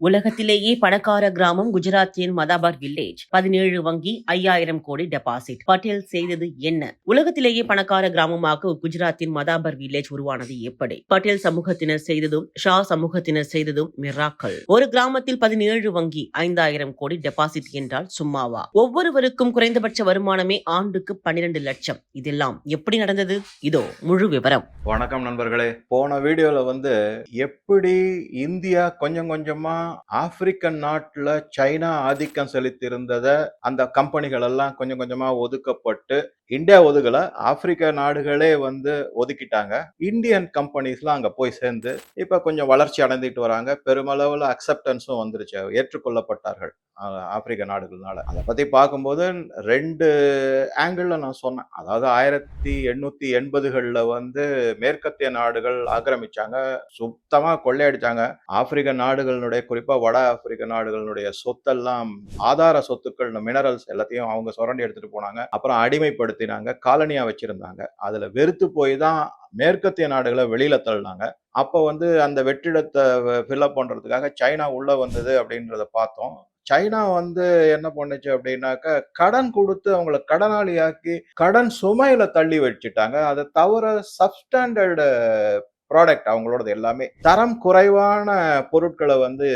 உலகத்திலேயே பணக்கார கிராமம் குஜராத்தின் மதாபார் வில்லேஜ் பதினேழு வங்கி ஐயாயிரம் கோடி டெபாசிட் பட்டேல் செய்தது என்ன? உலகத்திலேயே பணக்கார கிராமமாக குஜராத்தின் மதாபர் வில்லேஜ் உருவானது எப்படி? பட்டேல் சமூகத்தினர் செய்ததும் ஷா சமூகத்தினர் செய்ததும் மிராக்கள். ஒரு கிராமத்தில் பதினேழு வங்கி ஐந்தாயிரம் கோடி டெபாசிட் என்றால் சும்மாவா? ஒவ்வொருவருக்கும் குறைந்தபட்ச வருமானமே ஆண்டுக்கு பன்னிரண்டு லட்சம். இதெல்லாம் எப்படி நடந்தது? இதோ முழு விவரம். வணக்கம் நண்பர்களே. போன வீடியோல வந்து எப்படி இந்தியா கொஞ்சம் கொஞ்சமா ஆப்பிரிக்கன் நாட்டுல சைனா ஆதிக்கம் செலுத்தியிருந்தத அந்த கம்பெனிகள் எல்லாம் கொஞ்சம் கொஞ்சமா ஒதுக்கப்பட்டு இந்தியா ஒதுக்கல ஆப்பிரிக்க நாடுகளே வந்து ஒதுக்கிட்டாங்க. இந்தியன் கம்பெனிஸ்லாம் அங்க போய் சேர்ந்து இப்ப கொஞ்சம் வளர்ச்சி அடைந்துட்டு வராங்க. பெருமளவுல அக்செப்டன்ஸும் வந்துருச்சு. ஏற்றுக்கொள்ளப்பட்டார்கள் ஆப்பிரிக்க நாடுகள்னால. அதை பத்தி பார்க்கும்போது ரெண்டு ஆங்கிள் நான் சொன்னேன். அதாவது ஆயிரத்தி எண்ணூத்தி எண்பதுகள்ல வந்து மேற்கத்திய நாடுகள் ஆக்கிரமிச்சாங்க சுத்தமா கொள்ளையடிச்சாங்க. ஆப்பிரிக்க நாடுகளுடைய குறிப்பாக வட ஆப்பிரிக்க நாடுகளுடைய சொத்தெல்லாம் ஆதார சொத்துக்கள் மினரல்ஸ் எல்லாத்தையும் அவங்க சுரண்டி எடுத்துகிட்டு போனாங்க. அப்புறம் அடிமைப்படுத்தினாங்க காலனியாக வச்சுருந்தாங்க. அதில் வெறுத்து போய் தான் மேற்கத்திய நாடுகளை வெளியில தள்ளினாங்க. அப்போ வந்து அந்த வெற்றிடத்தை ஃபில்அப் பண்ணுறதுக்காக சைனா உள்ளே வந்தது அப்படின்றத பார்த்தோம். சைனா வந்து என்ன பண்ணுச்சு அப்படின்னாக்க கடன் கொடுத்து அவங்கள கடனாளியாக்கி கடன் சுமையில தள்ளி வச்சுட்டாங்க. அதை தவிர சப்ஸ்டாண்டர்டு ப்ராடக்ட் அவங்களோடது எல்லாமே. தரம் குறைவான பொருட்களை வந்து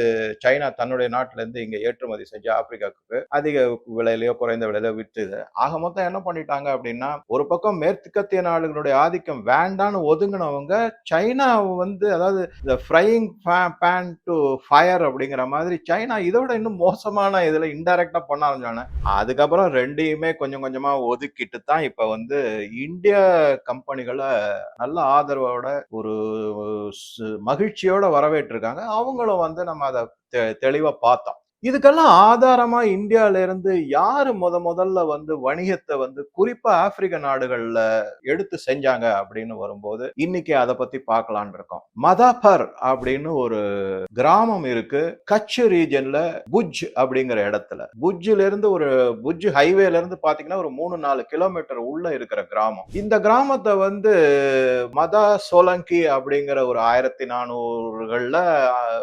சைனா தன்னுடைய நாட்டிலேருந்து இருந்து இங்க ஏற்றுமதி செஞ்சு ஆப்பிரிக்காவுக்கு அதிக விலையிலயோ குறைந்த விலையிலோ விற்றுது. ஆக மொத்தம் என்ன பண்ணிட்டாங்க அப்படின்னா ஒரு பக்கம் மேற்கத்திய நாடுகளுடைய ஆதிக்கம் வேண்டான்னு ஒதுங்கினவங்க சைனா வந்து அதாவது இந்த ஃப்ரையிங் பேன் டு ஃபயர் அப்படிங்கிற மாதிரி சைனா இதோட இன்னும் மோசமான இதுல இன்டைரக்டா பண்ண ஆரம்பிச்சாங்க. அதுக்கப்புறம் ரெண்டையுமே கொஞ்சம் கொஞ்சமா ஒதுக்கிட்டு தான் இப்ப வந்து இந்திய கம்பெனிகளை நல்ல ஆதரவோட ஒரு மகிழ்ச்சியோட வரவேற்றிருக்காங்க. அவங்களும் வந்து நம்ம அதை தெ- பார்த்தோம். இதுக்கெல்லாம் ஆதாரமா இந்தியால இருந்து யாரு முத முதல்ல வந்து வணிகத்தை வந்து குறிப்பா ஆப்பிரிக்க நாடுகள்ல எடுத்து செஞ்சாங்க அப்படின்னு வரும்போது இன்னைக்கு அதை பத்தி பார்க்கலாம்னு இருக்கோம். மதாபர் அப்படின்னு ஒரு கிராமம் இருக்கு. கட்ச் ரீஜன்ல புஜ் அப்படிங்கிற இடத்துல. புஜ்ல இருந்து ஒரு புஜ் ஹைவேல இருந்து பாத்தீங்கன்னா ஒரு மூணு நாலு கிலோமீட்டர் உள்ள இருக்கிற கிராமம். இந்த கிராமத்தை வந்து மதா சோலங்கி அப்படிங்கிற ஒரு ஆயிரத்தி நானூறுகள்ல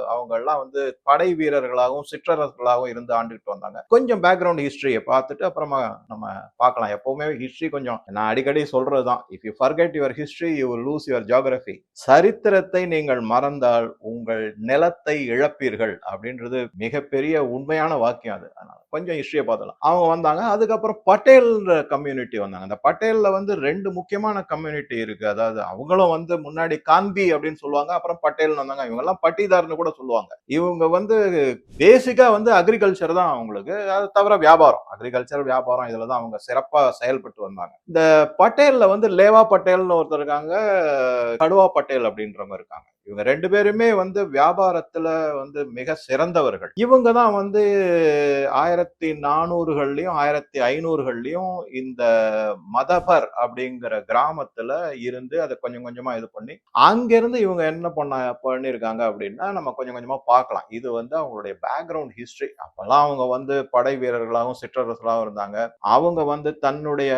அவங்க எல்லாம் வந்து படை வீரர்களாகவும் சக்சஸ்ஃபுல்லாகவும் இருந்து ஆண்டுகிட்டு வந்தாங்க. கொஞ்சம் பேக்ரவுண்ட் ஹிஸ்டரியை பார்த்துட்டு அப்புறமா நம்ம பார்க்கலாம். எப்பவுமே ஹிஸ்டரி கொஞ்சம் நான் அடிக்கடி சொல்றதுதான். If you forget your history you lose your geography சரித்திரத்தை நீங்கள் மறந்தால் உங்கள் நிலத்தை இழப்பீர்கள் அப்படின்றது மிகப்பெரிய உண்மையான வாக்கியம் அது. அதனால கொஞ்சம் ஹிஸ்டரியை பார்த்தலாம் அவங்க வந்தாங்க. அதுக்கப்புறம் பட்டேல் கம்யூனிட்டி வந்தாங்க. அந்த பட்டேல்ல வந்து ரெண்டு முக்கியமான கம்யூனிட்டி இருக்கு. அதாவது அவங்களும் வந்து முன்னாடி காந்தி அப்படின்னு சொல்லுவாங்க. அப்புறம் பட்டேல் வந்தாங்க. இவங்க எல்லாம் பட்டிதார்னு கூட சொல்லுவாங்க. இவங்க வந்து பேசிக்கா வந்து அக்ரிகல்ச்சர் தான் அவங்களுக்கு. அது தவிர வியாபாரம். அக்ரிகல்ச்சர் வியாபாரம் இதில் தான் அவங்க சிறப்பாக செயல்பட்டு வந்தாங்க. இந்த பட்டேலில் வந்து லேவா பட்டேல்னு ஒருத்தர் இருக்காங்க கடுவா பட்டேல் அப்படின்றவங்க இருக்காங்க. இவங்க ரெண்டு பேருமே வந்து வியாபாரத்துல வந்து மிக சிறந்தவர்கள். இவங்க தான் வந்து ஆயிரத்தி நானூறுகள்லயும் ஆயிரத்தி ஐநூறுகள்லயும் இந்த மதபர் அப்படிங்கிற கிராமத்துல இருந்து அதை கொஞ்சம் கொஞ்சமா இது பண்ணி அங்கிருந்து இவங்க என்ன பண்ண பண்ணியிருக்காங்க அப்படின்னா நம்ம கொஞ்சம் கொஞ்சமா பார்க்கலாம். இது வந்து அவங்களுடைய பேக்ரவுண்ட் ஹிஸ்டரி அப்பெல்லாம் அவங்க வந்து படை வீரர்களாகவும் சிற்றரசர்களாகவும் இருந்தாங்க. அவங்க வந்து தன்னுடைய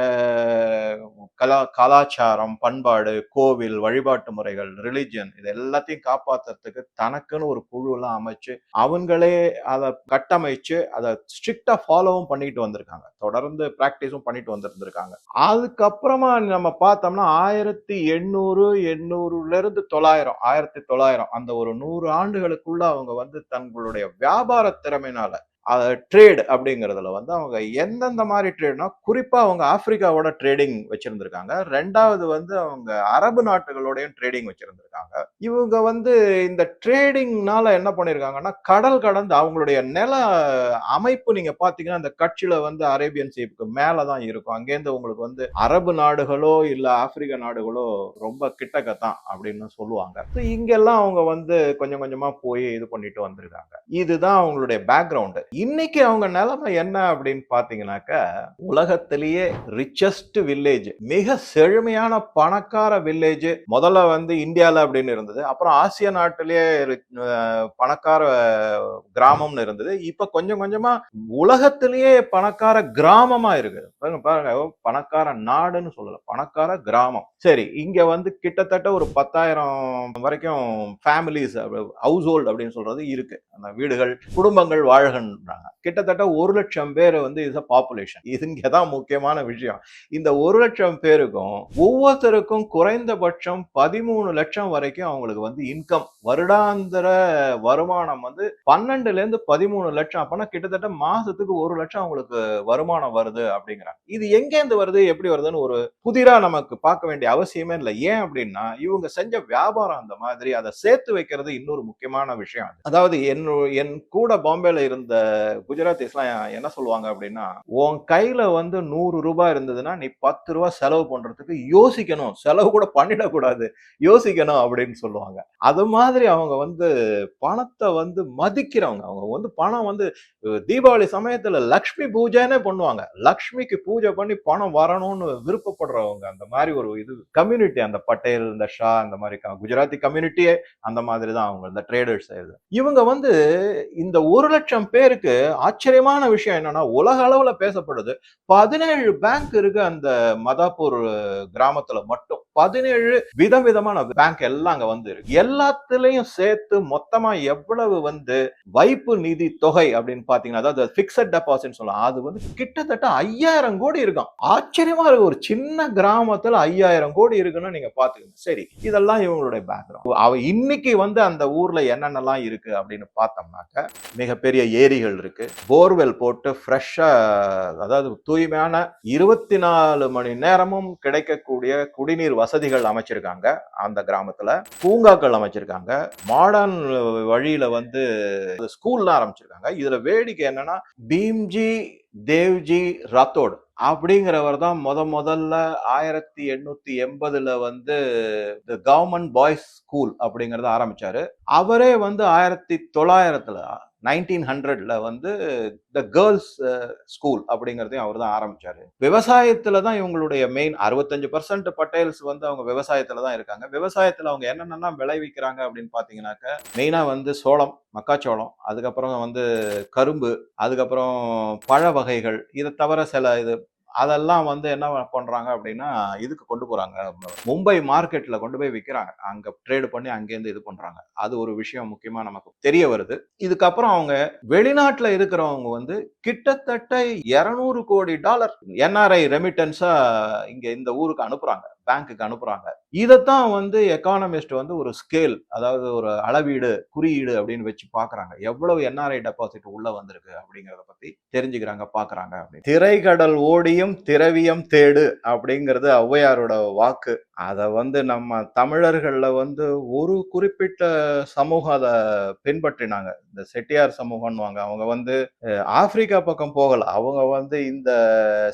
கலா கலாச்சாரம் பண்பாடு கோவில் வழிபாட்டு முறைகள் ரிலிஜியன் இது எல்லாத்தையும் காப்பாத்துறதுக்கு தனக்குன்னு ஒரு குழுலாம் அமைச்சு அவங்களே அதை கட்டமைச்சு அதை ஸ்ட்ரிக்டா ஃபாலோவும் பண்ணிட்டு வந்திருக்காங்க. தொடர்ந்து பிராக்டிஸும் பண்ணிட்டு வந்திருந்திருக்காங்க. அதுக்கப்புறமா நம்ம பார்த்தோம்னா ஆயிரத்தி எண்ணூறு எண்ணூறுல இருந்து தொள்ளாயிரம் ஆயிரத்தி தொள்ளாயிரம் அந்த ஒரு நூறு ஆண்டுகளுக்குள்ள அவங்க வந்து தங்களுடைய வியாபார திறமையினால ட்ரேட் அப்படிங்கிறதுல வந்து அவங்க எந்தெந்த மாதிரி ட்ரேட்னா குறிப்பாக அவங்க ஆப்பிரிக்காவோட ட்ரேடிங் வச்சுருந்துருக்காங்க. ரெண்டாவது வந்து அவங்க அரபு நாட்டுகளோடையும் ட்ரேடிங் வச்சுருந்துருக்காங்க. இவங்க வந்து இந்த ட்ரேடிங்னால என்ன பண்ணியிருக்காங்கன்னா கடல் கடந்து அவங்களுடைய நில அமைப்பு நீங்கள் பார்த்தீங்கன்னா அந்த கட்சியில் வந்து அரேபியன் சீப்புக்கு மேலதான் இருக்கும். அங்கேருந்து உங்களுக்கு வந்து அரபு நாடுகளோ இல்லை ஆப்பிரிக்க நாடுகளோ ரொம்ப கிட்டக்கத்தான் அப்படின்னு சொல்லுவாங்க. ஸோ இங்கெல்லாம் அவங்க வந்து கொஞ்சம் கொஞ்சமாக போய் இது பண்ணிட்டு வந்திருக்காங்க. இதுதான் அவங்களுடைய பேக்ரவுண்டு இன்னைக்கு அவங்க நிலைமை என்ன அப்படின்னு பாத்தீங்கன்னாக்கா உலகத்திலேயே ரிச்சஸ்ட் வில்லேஜ் மிக செழுமையான பணக்கார வில்லேஜ் முதல்ல வந்து இந்தியால அப்படின்னு இருந்தது. அப்புறம் ஆசிய நாட்டிலேயே பணக்கார கிராமம்னு இருந்தது. இப்ப கொஞ்சம் கொஞ்சமா உலகத்திலேயே பணக்கார கிராமமா இருக்குது. பாருங்க பாருங்க. பணக்கார நாடுன்னு சொல்லல. பணக்கார கிராமம். சரி இங்க வந்து கிட்டத்தட்ட ஒரு பத்தாயிரம் வரைக்கும் ஃபேமிலிஸ் ஹவுஸ் ஹோல்டு அப்படின்னு சொல்றது இருக்கு. அந்த வீடுகள் குடும்பங்கள் சொல்றாங்க. கிட்டத்தட்ட ஒரு லட்சம் பேர் வந்து இஸ் அ பாப்புலேஷன் இது இங்கதான் முக்கியமான விஷயம். இந்த ஒரு லட்சம் பேருக்கும் ஒவ்வொருத்தருக்கும் குறைந்தபட்சம் பதிமூணு லட்சம் வரைக்கும் அவங்களுக்கு வந்து இன்கம் வருடாந்திர வருமானம் வந்து பன்னெண்டுல இருந்து பதிமூணு லட்சம். அப்பனா கிட்டத்தட்ட மாசத்துக்கு ஒரு லட்சம் அவங்களுக்கு வருமானம் வருது அப்படிங்கிறாங்க. இது எங்கேருந்து வருது எப்படி வருதுன்னு ஒரு புதிரா நமக்கு பார்க்க வேண்டிய அவசியமே இல்லை. ஏன் அப்படின்னா இவங்க செஞ்ச வியாபாரம் அந்த மாதிரி அதை சேர்த்து வைக்கிறது இன்னொரு முக்கியமான விஷயம் அதாவது என் என் கூட பாம்பேல இருந்த குஜராத்திஸ்லாம் என்ன சொல்லுவாங்க அப்படின்னா உன் கையில வந்து நூறு ரூபாய் இருந்ததுன்னா நீ பத்து ரூபாய் செலவு பண்றதுக்கு யோசிக்கணும். செலவு கூட பண்ணிடக்கூடாது. யோசிக்கணும் அப்படின்னு சொல்லுவாங்க. அது மாதிரி அவங்க வந்து பணத்தை வந்து மதிக்கிறவங்க. அவங்க வந்து பணம் வந்து தீபாவளி சமயத்துல லக்ஷ்மி பூஜைனே பண்ணுவாங்க. லக்ஷ்மிக்கு பூஜை பண்ணி பணம் வரணும்னு விருப்பப்படுறவங்க. அந்த மாதிரி ஒரு இது கம்யூனிட்டி அந்த பட்டேல் இந்த ஷா அந்த மாதிரி க- குஜராத்தி கம்யூனிட்டியே அந்த மாதிரி தான் அவங்க இந்த ட்ரேடர்ஸ் இவங்க வந்து இந்த ஒரு லட்சம் பேருக்கு ஆச்சரியமான விஷயம் என்னன்னா உலக அளவுல பேசப்படுது. பதினேழு பேங்க் இருக்கு அந்த மதாப்பூர் கிராமத்துல மட்டும். பதினேழு விதவிதமான பேங்க் எல்லாம் அங்க வந்து இருக்கு எல்லாத்துலயும் சேர்த்து மொத்தமா எவ்வளவு வந்து வைப்பு நிதி தொகை அப்படின்னு பாத்தீங்கன்னா அதாவது பிக்சட் டெபாசிட் சொல்லலாம். அது வந்து கிட்டத்தட்ட ஐயாயிரம் கோடி இருக்கும். ஆச்சரியமா இருக்கு. ஒரு சின்ன கிராமத்துல ஐயாயிரம் கோடி இருக்குன்னு நீங்க பாத்துக்கங்க. சரி இதெல்லாம் இவங்களுடைய பேக்ரவுண்ட் அவ இன்னைக்கு வந்து அந்த ஊர்ல என்னென்னலாம் இருக்கு அப்படின்னு பார்த்தோம்னாக்க மிகப்பெரிய ஏரிகள் இருக்கு. போர்வெல் போட்டு ஃப்ரெஷ்ஷா அதாவது தூய்மையான இருபத்தி நாலு மணி நேரமும் கிடைக்கக்கூடிய குடிநீர் வசதிகள் அமைச்சிருக்காங்க. அந்த கிராமத்துல பூங்காக்கள் அமைச்சிருக்காங்க. மாடர்ன் வழியில வந்து ஸ்கூல்லாம் ஆரம்பிச்சிருக்காங்க. இதுல வேடிக்கை என்னன்னா பீம்ஜி தேவ்ஜி ரத்தோட் அப்படிங்கிறவர் தான் முத முதல்ல ஆயிரத்தி எண்ணூத்தி எண்பதுல வந்து கவர்மெண்ட் பாய்ஸ் ஸ்கூல் அப்படிங்கறத ஆரம்பிச்சாரு. அவரே வந்து ஆயிரத்தி தொள்ளாயிரத்துல நைன்டீன் ஹண்ட்ரட்ல வந்து த கேர்ள்ஸ் ஸ்கூல் அப்படிங்கிறதையும் அவர் தான் ஆரம்பிச்சார். விவசாயத்தில் தான் இவங்களுடைய மெயின் அறுபத்தஞ்சு பர்சன்ட் பட்டேல்ஸ் வந்து அவங்க விவசாயத்தில் தான் இருக்காங்க. விவசாயத்தில் அவங்க என்னென்னலாம் விளைவிக்கிறாங்க அப்படின்னு பார்த்தீங்கன்னாக்க மெயினாக வந்து சோளம் மக்காச்சோளம் அதுக்கப்புறம் வந்து கரும்பு அதுக்கப்புறம் பழ வகைகள் இதை தவிர சில இது அதெல்லாம் வந்து என்ன பண்றாங்க அப்படின்னா இதுக்கு கொண்டு போறாங்க. மும்பை மார்க்கெட்ல கொண்டு போய் விற்கிறாங்க அங்க ட்ரேடு பண்ணி அங்கேருந்து இது பண்றாங்க. அது ஒரு விஷயம் முக்கியமா நமக்கு தெரிய வருது. இதுக்கப்புறம் அவங்க வெளிநாட்டுல இருக்கிறவங்க வந்து கிட்டத்தட்ட 200 கோடி டாலர் என்ஆர்ஐ ரெமிட்டன்ஸா இங்க இந்த ஊருக்கு அனுப்புறாங்க. பேங்க்குக்கு அனுப்புறாங்க. இதைத்தான் வந்து எக்கானமிஸ்ட் வந்து ஒரு ஸ்கேல் அதாவது ஒரு அளவீடு குறியீடு அப்படின்னு வச்சு பாக்குறாங்க. எவ்வளவு என்ஆர்ஐ டெபாசிட் உள்ள வந்திருக்கு அப்படிங்கிறத பத்தி தெரிஞ்சுக்கிறாங்க பாக்குறாங்க அப்படின்னு. திரைக்கடல் ஓடியும் திரவியம் தேடு அப்படிங்கிறது ஔவையாரோட வாக்கு. அதை வந்து நம்ம தமிழர்களில் வந்து ஒரு குறிப்பிட்ட சமூகம் அதை பின்பற்றினாங்க. இந்த செட்டியார் சமூகம்னுவாங்க அவங்க வந்து ஆப்பிரிக்கா பக்கம் போகல. அவங்க வந்து இந்த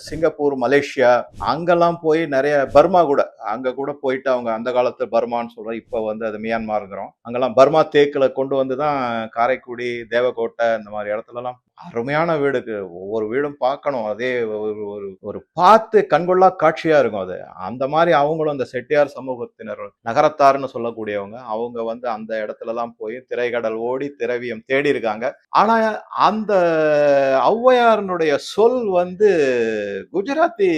சிங்கப்பூர் மலேசியா அங்கெல்லாம் போய் நிறைய பர்மா கூட அங்க கூட போயிட்டு அவங்க அந்த காலத்து பர்மான்னு சொல்றோம் இப்ப வந்து அது மியான்மாருங்கிறோம். அங்கெல்லாம் பர்மா தேக்குல கொண்டு வந்து தான் காரைக்குடி தேவக்கோட்டை இந்த மாதிரி இடத்துலலாம் அருமையான வீடுக்கு. ஒவ்வொரு வீடும் பார்க்கணும். அதே ஒரு ஒரு ஒரு பார்த்து கண்கொள்ளா காட்சியா இருக்கும் அது. அந்த மாதிரி அவங்களும் அந்த செட்டியார் சமூகத்தினர் நகரத்தார்னு சொல்லக்கூடியவங்க அவங்க வந்து அந்த இடத்துலலாம் போய் திரைக்கடல் ஓடி திரவியம் தேடி இருக்காங்க. ஆனா அந்த ஔவையாரனுடைய சொல் வந்து குஜராத்தி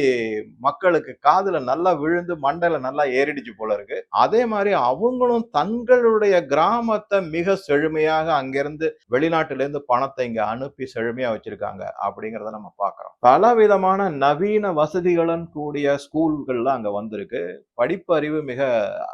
மக்களுக்கு காதுல நல்லா விழுந்து மண்டையில நல்லா ஏறிடுச்சு போல இருக்கு. அதே மாதிரி அவங்களும் தங்களுடைய கிராமத்தை மிக செழுமையாக அங்கிருந்து வெளிநாட்டுல இருந்து பணத்தை இங்க அனுப்பி செழுமையா வச்சிருக்காங்க அப்படிங்கிறத நம்ம பார்க்கிறோம். பல விதமான நவீன வசதிகளும் கூடிய ஸ்கூல்கள்லாம் அங்க வந்திருக்கு. படிப்பறிவு மிக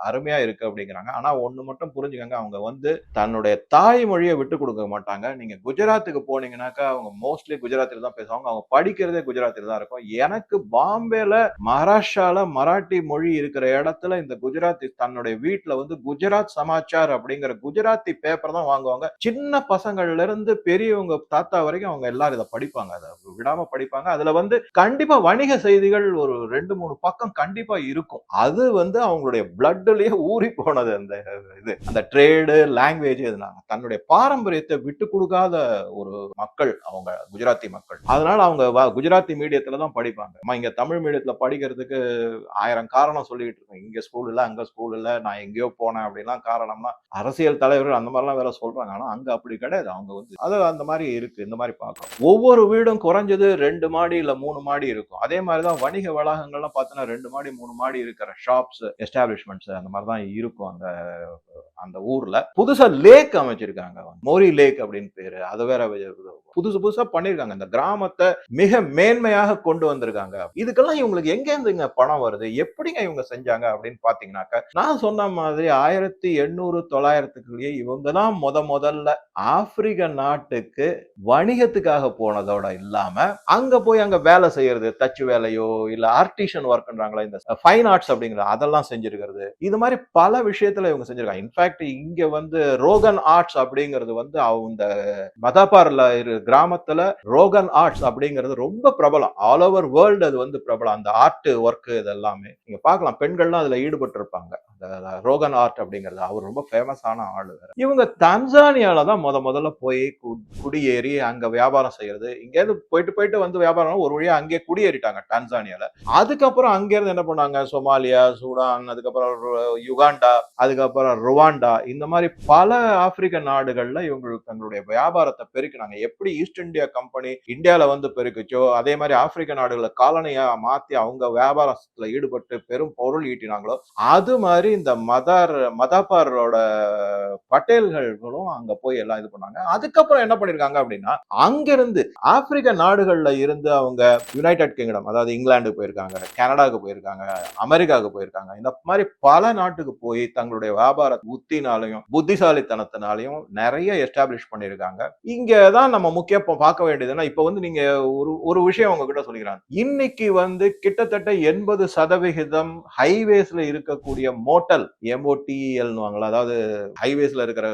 அருமையா இருக்கு அப்படிங்கிறாங்க. ஆனா ஒண்ணு மட்டும் புரிஞ்சுக்கங்க. அவங்க வந்து தன்னுடைய தாய்மொழியை விட்டு கொடுக்க மாட்டாங்க. நீங்க குஜராத்துக்கு போனீங்கன்னாக்கா அவங்க மோஸ்ட்லி குஜராத்தில் தான் பேசுவாங்க. அவங்க படிக்கிறதே குஜராத்தில் தான் இருக்கும். எனக்கு பாம்பேல மகாராஷ்டிரால மராட்டி மொழி இருக்கிற இடத்துல இந்த குஜராத்தி தன்னுடைய வீட்டுல வந்து குஜராத் சமாச்சார் அப்படிங்கிற குஜராத்தி பேப்பர் தான் வாங்குவாங்க. சின்ன பசங்கள்ல இருந்து பெரியவங்க தாத்தா வரைக்கும் அவங்க எல்லாரும் இதை படிப்பாங்க. அதை விடாம படிப்பாங்க. அதுல வந்து கண்டிப்பா வணிக செய்திகள் ஒரு ரெண்டு மூணு பக்கம் கண்டிப்பா இருக்கும். அது வந்து அவங்களுடைய பிளட்லயே ஊறி போனது அந்த இது. அந்த ட்ரேடு லாங்குவேஜ் இதனால தன்னுடைய பாரம்பரியத்தை விட்டு கொடுக்காத ஒரு மக்கள் அவங்க குஜராத்தி மக்கள். அதனால அவங்க குஜராத்தி மீடியத்துல தான் படிப்பாங்க. இங்க தமிழ் மீடியத்துல படிக்கிறதுக்கு ஆயிரம் காரணம் சொல்லிட்டு இருக்கோம் இங்கே ஸ்கூல் இல்லை அங்கே ஸ்கூல் இல்லை நான் எங்கேயோ போனேன் அப்படிலாம் காரணம்னா அரசியல் தலைவர்கள் அந்த மாதிரிலாம் வேற சொல்றாங்க. ஆனா அங்க அப்படி கிடையாது. அவங்க வந்து அது அந்த மாதிரி இருக்கு இந்த மாதிரி பார்க்கணும் ஒவ்வொரு வீடும் குறைஞ்சது ரெண்டு மாடி இல்ல மூணு மாடி இருக்கும். அதே மாதிரி தான் வணிக வளாகங்கள்லாம் பார்த்தோன்னா ரெண்டு மாடி மூணு மாடி இருக்கிற ஷாப்ஸ் எஸ்டாப்ளிஷ்மெண்ட்ஸ் அந்த மாதிரி தான் இருக்கும் அந்த அந்த ஊர்ல. புதுசா லேக் அமைச்சிருக்காங்க மோரி லேக் அப்படின்னு பேரு. அது வேற புதுசு புதுசா பண்ணிருக்காங்க. இந்த கிராமத்தை மிக மேன்மையாக கொண்டு வந்திருக்காங்க. இதுக்கெல்லாம் இவங்களுக்கு எங்க இருந்துங்க பணம் வருது? எப்படிங்க இவங்க செஞ்சாங்க அப்படின்னு பாத்தீங்கன்னாக்க நான் சொன்ன மாதிரி ஆயிரத்தி எண்ணூறு தொள்ளாயிரத்துக்குள்ளேயே இவங்க தான் முத முதல்ல ஆப்பிரிக்க நாட்டுக்கு வணிகத்துக்காக போனதோட இல்லாம அங்க போய் அங்க வேலை செய்யறது தச்சு வேலையோ இல்ல ஆர்டிஷன் ஒர்க்ன்றாங்களா இந்த ஃபைன் ஆர்ட்ஸ் அப்படிங்கிற அதெல்லாம் செஞ்சிருக்கிறது. இது மாதிரி பல விஷயத்துல இவங்க செஞ்சிருக்காங்க. இன்ஃபேக்ட் இங்க வந்து ரோகன் ஆர்ட்ஸ் அப்படிங்கிறது வந்து அவங்க மதாபார்ல இரு கிராமத்துல ரோகன் ஆர்ட்ஸ் அப்படிங்கிறது ரொம்ப பிரபலம். ஆல் ஓவர் வேர்ல்டு அது வந்து பிரபலம். அந்த ஆர்ட் ஒர்க் இது எல்லாமே நீங்க பார்க்கலாம். பெண்கள்லாம் அதுல ஈடுபட்டிருப்பாங்க. அந்த ரோகன் ஆர்ட் அப்படிங்கிறது அவர் ரொம்ப ஃபேமஸான ஆள் வேற. இவங்க தன்சானியால தான் முத முதல்ல போய் கு- குடியேறி அங்க வியாபாரம் செய்யறது. இங்கேருந்து போயிட்டு போயிட்டு வந்து வியாபாரம் ஒரு வழியா அங்கே குடியேறிட்டாங்க டான்சானியால அதுக்கப்புறம் அங்கேருந்து என்ன பண்ணாங்க? சோமாலியா சூடான் அதுக்கப்புறம் யுகாண்டா அதுக்கப்புறம் ருவாண்டா இந்த மாதிரி பல ஆப்பிரிக்க நாடுகள்ல இவங்க தங்களுடைய வியாபாரத்தை பெருக்கினாங்க. எப்படி ஈஸ்ட் இந்தியா கம்பெனி இந்தியால வந்து பெருக்குச்சோ அதே மாதிரி ஆப்பிரிக்க நாடுகளை காலனியா மாத்தி அவங்க வியாபாரத்துல ஈடுபட்டு பெரும் பொருள் ஈட்டினாங்களோ அது மாதிரி இந்த மதார் மதாபாரோட பட்டேல்களும் அங்க போய் எல்லாம் இது பண்ணாங்க. அதுக்கப்புறம் என்ன பண்ணிருக்காங்க அப்படின்னா அங்கிருந்து ஆப்பிரிக்க நாடுகள்ல இருந்து அவங்க யுனைடெட் கிங்டம் அதாவது இங்கிலாந்துக்கு போயிருக்காங்க கனடாவுக்கு போயிருக்காங்க அமெரிக்காவுக்கு போயிருக்காங்க. இந்த மாதிரி பல நாட்டுக்கு போய் தங்களுடைய வியாபார உத்தினாலையும் புத்திசாலித்தனத்தினாலையும் நிறைய எஸ்டாப்ளிஷ் பண்ணியிருக்காங்க. இங்க தான் நம்ம முக்கிய பார்க்க வேண்டியதுன்னா இப்ப வந்து நீங்க ஒரு ஒரு விஷயம் உங்ககிட்ட சொல்லிக்கிறாங்க இன்னைக்கு வந்து கிட்டத்தட்ட எண்பது சதவிகிதம் ஹைவேஸ்ல இருக்கக்கூடிய ஹோட்டல் எம்ஓடிஎல்னுவாங்களா அதாவது ஹைவேஸ்ல இருக்கிற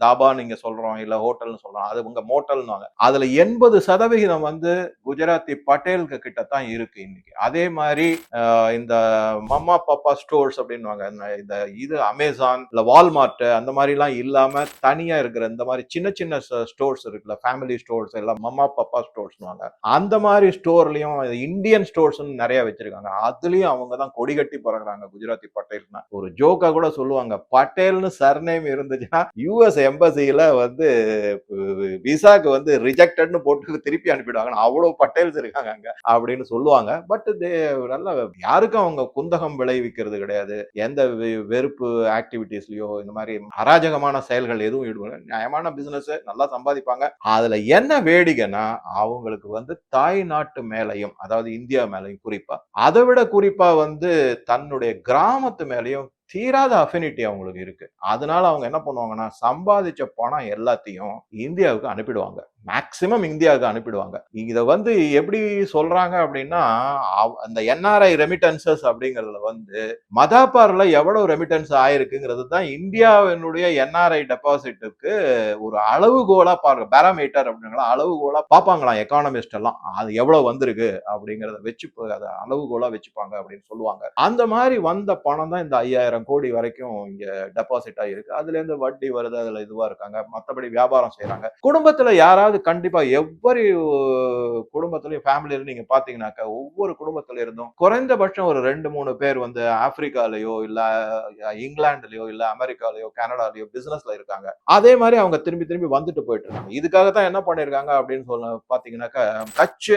தாபா நீங்க சொல்றோம் இல்ல ஹோட்டல்னு சொல்றோம் அது உங்க மோட்டல்னுவாங்க அதுல எண்பது சதவிகிதம் வந்து குஜராத்தி பட்டேலுக்கு கிட்ட தான் இருக்கு இன்னைக்கு. அதே மாதிரி இந்த மம்மா பாப்பா ஸ்டோர்ஸ் அப்படின்னுவாங்க இந்த- இது அமேசான் இல்ல வால்மார்ட் அந்த மாதிரி எல்லாம் இல்லாம தனியா இருக்கிற இந்த மாதிரி சின்ன சின்ன ஸ்டோர்ஸ் இருக்குல்ல ஃபேமிலி ஸ்டோர்ஸ் எல்லாம் மம்மா பாப்பா ஸ்டோர்ஸ்னுவாங்க அந்த மாதிரி ஸ்டோர்லயும் இந்தியன் ஸ்டோர்ஸ் நிறைய வச்சிருக்காங்க. அதுலயும் அவங்க தான் கொடி கட்டி பிறகுறாங்க குஜராத்தி பட்டேல்னா ஒரு ஜோக்கா கூட சொல்லுவாங்க. பட்டேல்னு சர்நேம் இருந்துச்சுன்னா யூஎஸ் எம்பசியில வந்து விசாக்கு வந்து ரிஜெக்டட்னு போட்டு திருப்பி அனுப்பிடுவாங்க. அவ்வளவு பட்டேல்ஸ் இருக்காங்க அங்க அப்படின்னு சொல்லுவாங்க. பட் நல்ல யாருக்கும் அவங்க குந்தகம் விளைவிக்கிறது கிடையாது. எந்த வெ- வெறுப்பு ஆக்டிவிட்டீஸ்லயோ இந்த மாதிரி அராஜகமான செயல்கள் எதுவும் ஈடுபட நியாயமான பிசினஸ் நல்லா சம்பாதிப்பாங்க. அதுல என்ன வேடிக்கைன்னா அவங்களுக்கு வந்து தாய் நாட்டு மேலையும் அதாவது இந்தியா மேலையும் குறிப்பா அதை விட குறிப்பா வந்து தன்னுடைய கிராமத்து மேலையும் தீராத அஃபினிட்டி அவங்களுக்கு இருக்கு. அதனால அவங்க என்ன பண்ணுவாங்கன்னா சம்பாதிச்ச பணம் எல்லாத்தையும் இந்தியாவுக்கு அனுப்பிடுவாங்க. மேக்சிமம் இந்தியாவுக்கு அனுப்பிடுவாங்க. இதை வந்து எப்படி சொல்றாங்க அப்படின்னா அந்த என்ஆர்ஐ ரெமிட்டன்சஸ் அப்படிங்கறதுல வந்து மதாபார்ல எவ்வளவு ரெமிட்டன்ஸ் ஆயிருக்குங்கிறது தான் இந்தியாவினுடைய என்ஆர்ஐ டெபாசிட்டுக்கு ஒரு அளவுகோலா பாருங்க பேராமீட்டர் அப்படிங்கிற அளவுகோலா பார்ப்பாங்களாம் எக்கானமிஸ்ட் எல்லாம். அது எவ்வளவு வந்திருக்கு அப்படிங்கறத வச்சு அதை அளவுகோலா வச்சுப்பாங்க அப்படின்னு சொல்லுவாங்க. அந்த மாதிரி வந்த பணம் தான் இந்த ஐயாயிரம் கோடி வரைக்கும் இங்க டெபாசிட் ஆயிருக்கு. அதுல இருந்து வட்டி வருது அதுல இதுவா இருக்காங்க. மத்தபடி வியாபாரம் செய்யறாங்க குடும்பத்துல யாராவது கண்டிப்பா எவ்வொரு குடும்பத்திலையும் ஃபேமிலியில நீங்க பாத்தீங்கன்னாக்கா ஒவ்வொரு குடும்பத்துல இருந்தும் குறைந்தபட்சம் ஒரு ரெண்டு மூணு பேர் வந்து ஆப்பிரிக்காலயோ இல்ல இங்கிலாந்துலயோ இல்ல அமெரிக்காலயோ கனடாலயோ பிசினஸ்ல இருக்காங்க. அதே மாதிரி அவங்க திரும்பி திரும்பி வந்துட்டு போயிட்டு இருக்காங்க இதுக்காக தான் என்ன பண்ணிருக்காங்க அப்படின்னு சொல்ல பாத்தீங்கன்னாக்கா கட்ச்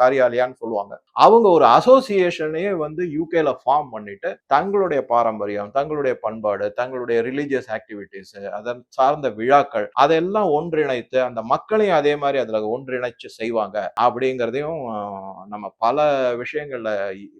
காரியாலயான்னு சொல்லுவாங்க. அவங்க ஒரு அசோசியேஷனையே வந்து யூகேல ஃபார்ம் பண்ணிட்டு தங்களுடைய பாரம்பரியம் தங்களுடைய பண்பாடு தங்களுடைய ரிலீஜியஸ் ஆக்டிவிட்டிஸ் அதன் சார்ந்த விழாக்கள் அதெல்லாம் ஒன்றிணைத்து அந்த மக்களையும் அதே மாதிரி அதுல ஒன்றிணைச்சு செய்வாங்க அப்படிங்கிறதையும் நம்ம பல விஷயங்கள்ல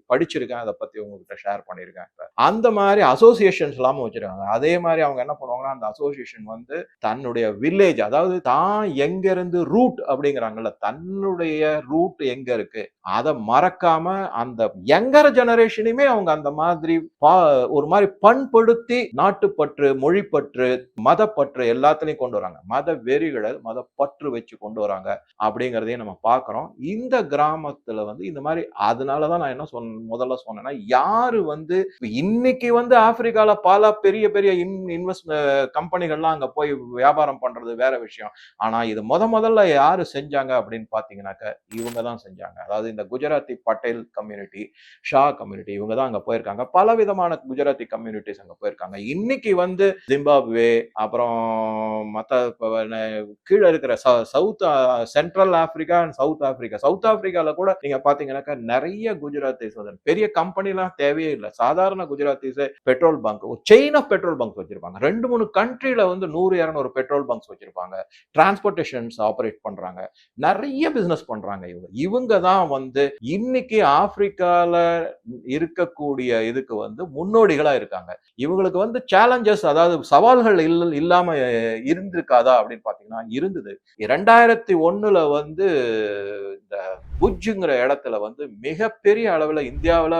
படிச்சிருக்கேன். அதை பத்தி உங்ககிட்ட ஷேர் பண்ணியிருக்கேன் இப்ப. அந்த மாதிரி அசோசியேஷன்ஸ் எல்லாமே வச்சிருக்காங்க. அதே மாதிரி அவங்க என்ன பண்ணுவாங்கன்னா அந்த அசோசியேஷன் வந்து தன்னுடைய வில்லேஜ் அதாவது தான் எங்க இருந்து ரூட் அப்படிங்கிறாங்கல்ல தன்னுடைய ரூட் எங்க இருக்கு? அதை மறக்காம அந்த யங்கர் ஜெனரேஷனையுமே அவங்க அந்த மாதிரி பா- ஒரு மாதிரி பண்படுத்தி நாட்டுப்பற்று மொழிப்பற்று மதப்பற்று எல்லாத்துலயும் கொண்டு வராங்க. மத வெறிகளை மத பற்று வச்சு கொண்டு வராங்க அப்படிங்கிறதையும் நம்ம பார்க்குறோம். இந்த கிராமத்தில் வந்து இந்த மாதிரி அதனால தான் நான் என்ன சொன்ன முதல்ல சொன்னேன்னா யார் வந்து இன்னைக்கு வந்து ஆப்பிரிக்காவில் பல பெரிய பெரிய இன் இன்வெஸ்ட் கம்பெனிகள்லாம் அங்கே போய் வியாபாரம் பண்றது வேற விஷயம். ஆனால் இது முத முதல்ல யார் செஞ்சாங்க அப்படின்னு பார்த்தீங்கன்னாக்க இவங்க தான் செஞ்சாங்க. அதாவது இந்த குஜராத்தி பட்டேல் கம்யூனிட்டி ஷா கம்யூனிட்டி இவங்க தான் அங்கே போயிருக்காங்க. பல விதமான குஜராத்தி கம்யூனிட்டிஸ் அங்கே போயிருக்காங்க. இன்னைக்கு வந்து ஜிம்பாப்வே அப்புறம் மற்ற கீழே இருக்கிற south central Africa and south Africa. South ஆப்பிரிக்கால கூட நீங்க பாத்தீங்கன்னாக்கா நிறைய குஜராத்திஸ் வந்து பெரிய கம்பெனிலாம் தேவையே இல்லை. சாதாரண குஜராத்தீஸ் பெட்ரோல் பங்க் ஒரு செயின் ஆஃப் பெட்ரோல் பங்க்ஸ் வச்சிருப்பாங்க. ரெண்டு மூணு கண்ட்ரில வந்து நூறு இரநூறு பெட்ரோல் பங்க்ஸ் வச்சிருப்பாங்க. டிரான்ஸ்போர்டேஷன்ஸ் ஆப்ரேட் பண்றாங்க. நிறைய பிசினஸ் பண்றாங்க இவங்க. இவங்க தான் வந்து இன்னைக்கு ஆப்பிரிக்கால இருக்கக்கூடிய இதுக்கு வந்து முன்னோடிகளா இருக்காங்க. இவங்களுக்கு வந்து சேலஞ்சஸ் அதாவது சவால்கள் இல்ல இல்லாம இருந்திருக்காதா அப்படின்னு பாத்தீங்கன்னா இருந்தது. ரெண்டாயிரத்தி ஒண்ணுல வந்து இந்த புஜ்ஜுங்கிற இடத்துல வந்து மிகப்பெரிய அளவுல இந்தியாவுல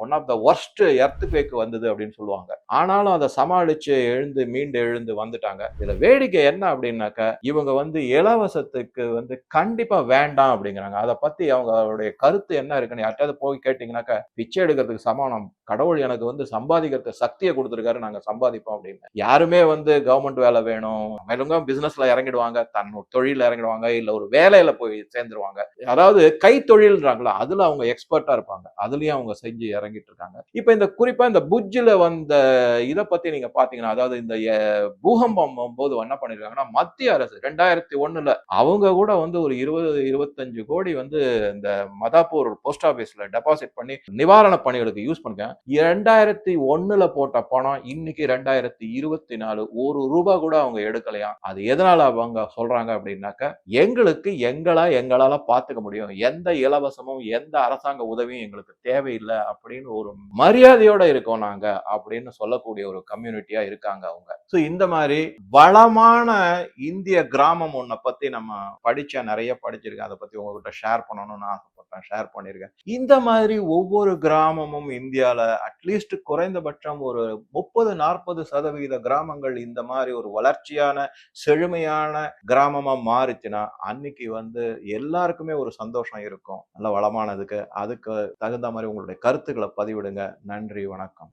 one of the worst earthquake வந்தது அப்படின்னு சொல்லுவாங்க. ஆனாலும் அதை சமாளிச்சு எழுந்து மீண்டு எழுந்து வந்துட்டாங்க. இதுல வேடிக்கை என்ன அப்படின்னாக்க இவங்க வந்து இலவசத்துக்கு வந்து கண்டிப்பா வேண்டாம் அப்படிங்கிறாங்க. அதை பத்தி அவங்களுடைய கருத்து என்ன இருக்குன்னு யார்ட்டாவது போய் கேட்டீங்கன்னாக்க பிச்சை எடுக்கிறதுக்கு சமானம். கடவுள் எனக்கு வந்து சம்பாதிக்கிறதுக்கு சக்தியை கொடுத்துருக்காரு நாங்க சம்பாதிப்போம் அப்படின்னு. யாருமே வந்து கவர்மெண்ட் வேலை வேணும். மேலும் பிசினஸ்ல இறங்கிடுவாங்க. தன் தொழில இறங்கிடுவாங்க. இல்ல ஒரு வேலையில போய் சேர்ந்துருவாங்க. அதாவது கைத்தொழில்ன்றாங்களா அதுல அவங்க எக்ஸ்பர்ட்டா இருப்பாங்க. அதுலயும் அவங்க செஞ்சு இறங்கிட்டு இருக்காங்க இப்ப இந்த குறிப்பா இந்த புஜ்ஜில் வந்த இதை பத்தி நீங்க பாத்தீங்கன்னா அதாவது இந்த பூகம்பம் போது என்ன பண்ணிருக்காங்கன்னா மத்திய அரசு ரெண்டாயிரத்தி ஒண்ணுல அவங்க கூட வந்து ஒரு இருபது இருபத்தஞ்சு கோடி வந்து இந்த மதாப்பூர் போஸ்ட் ஆபீஸ்ல டெபாசிட் பண்ணி நிவாரண பணிகளுக்கு யூஸ் பண்ணிருக்காங்க. ரெண்டாயிரத்தி ஒண்ணுல போட்ட பணம் இன்னைக்கு ரெண்டாயிரத்தி இருபத்தி நாலு ஒரு ரூபா கூட அவங்க எடுக்கலையா? அது எதனால அவங்க சொல்றாங்க அப்படின்னாக்க எங்களுக்கு எங்களா எங்களால பாத்துக்க முடியும். எந்த இலவசமும் எந்த அரசாங்க உதவியும் எங்களுக்கு தேவையில்லை அப்படின்னு ஒரு மரியாதையோட இருக்கோம் நாங்க அப்படின்னு சொல்லக்கூடிய ஒரு கம்யூனிட்டியா இருக்காங்க அவங்க. ஸோ இந்த மாதிரி வளமான இந்திய கிராமம் ஒன்றை பத்தி நம்ம படிச்ச நிறைய படிச்சிருக்கேன். அதை பத்தி உங்ககிட்ட ஷேர் பண்ணணும்னு நான் ஷேர் பண்ணியிருக்கேன். இந்த மாதிரி ஒவ்வொரு கிராமமும் இந்தியாவில் அட்லீஸ்ட் குறைந்தபட்சம் ஒரு முப்பது நாற்பது சதவீத கிராமங்கள் இந்த மாதிரி ஒரு வளர்ச்சியான செழுமையான கிராமமாக மாறுச்சுன்னா அன்னைக்கு வந்து எல்லாருக்குமே ஒரு சந்தோஷம் இருக்கும். நல்ல வளமானதுக்கு. அதுக்கு தகுந்த மாதிரி உங்களுடைய கருத்துக்களை பதிவிடுங்க. நன்றி வணக்கம்.